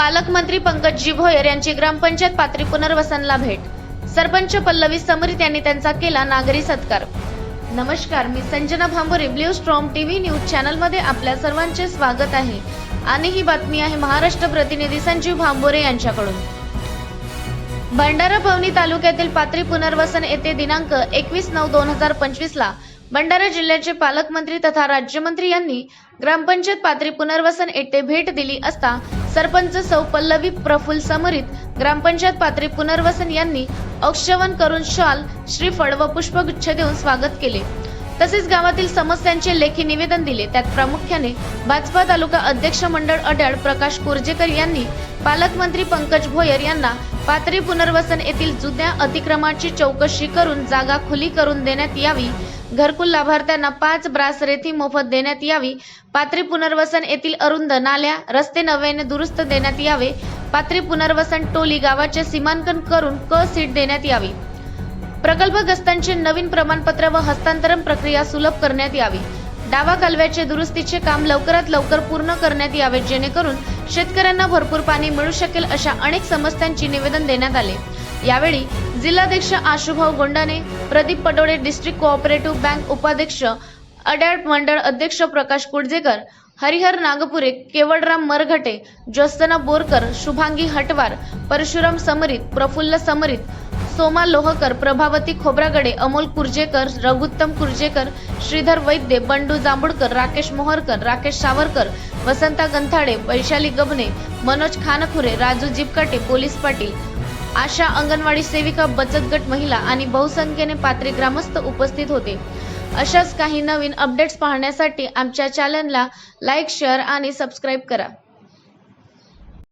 पालकमंत्री पंकजी भोयर यांची ग्रामपंचायत पात्री पुनर्वसनला भेट. सरपंच पल्लवी समरित यांनी त्यांचा केला नागरी सत्कार. नमस्कार मी Sanjana Bhambore blue storm TV news चॅनलमध्ये आपल्या सर्वांचे स्वागत आहे. आणि ही बातमी आहे महाराष्ट्र प्रतिनिधी संजीव भांबोरे यांच्याकडून. भंडारा पवनी तालुक्यातील पात्री पुनर्वसन येथे दिनांक एकवीस नऊ दोन हजार पंचवीस ला भंडारा जिल्ह्याचे पालकमंत्री तथा राज्यमंत्री यांनी ग्रामपंचायत पात्री पुनर्वसन येथे भेट दिली असता सरपंच सौ पल्लवी प्रफुल्ल समरित ग्रामपंचायत पात्री पुनर्वसन यांनी औक्षवण करून शॉल श्रीफळ व पुष्पगुच्छ देऊन स्वागत केले. तसेच गावातील समस्यांचे लेखी निवेदन दिले. त्यात प्रामुख्याने भाजपा तालुका अध्यक्ष मंडळ अड्याळ प्रकाश कोरजेकर यांनी पालकमंत्री पंकज भोयर यांना पात्री पुनर्वसन येथील जुन्या अतिक्रमाची चौकशी करून जागा खुली करून देण्यात यावी घरकुल लाभार्थ्यांना पाच ब्रास रेती मोफत देण्यात यावी. पात्री पुनर्वसन येथील अरुंद नाल्या रस्ते नव्याने दुरुस्त देण्यात यावे. पात्री पुनर्वसन टोली गावाचे सीमांकन करून क सीट देण्यात यावी. प्रकल्पग्रस्तांचे नवीन प्रमाणपत्र व हस्तांतरण प्रक्रिया सुलभ करण्यात यावी. डावा कालव्याचे दुरुस्तीचे काम लवकरात लवकर पूर्ण करण्यात यावे जेणेकरून शेतकऱ्यांना भरपूर पाणी मिळू शकेल अशा अनेक समस्यांची निवेदन देण्यात आले. यावेळी जिल्हाध्यक्ष Ashubhau Gondane Pradeep Patole district cooperative bank उपाध्यक्ष अड्याळ मंडळ अध्यक्ष प्रकाश कुडजेकर हरिहर नागपुरे केवळराम मरघटे ज्योत्सना बोरकर शुभांगी हटवार परशुराम समरित प्रफुल्ल समरित सोमा लोहकर प्रभावती खोब्रागडे अमोल कुर्जेकर रघुत्तम कुर्जेकर श्रीधर वैद्य बंडू जांभूळकर राकेश मोहरकर राकेश सावरकर वसंता गंथाडे वैशाली गबने मनोज खानखुरे राजू जिपकाटे पोलीस पाटील आशा अंगणवाडी सेविका बचत गट महिला आणि बहुसंख्येने पात्री ग्रामस्थ उपस्थित होते. अशाच काही नवीन अपडेट्स पाहण्यासाठी आमच्या चॅनलला लाईक शेअर आणि सबस्क्राईब करा.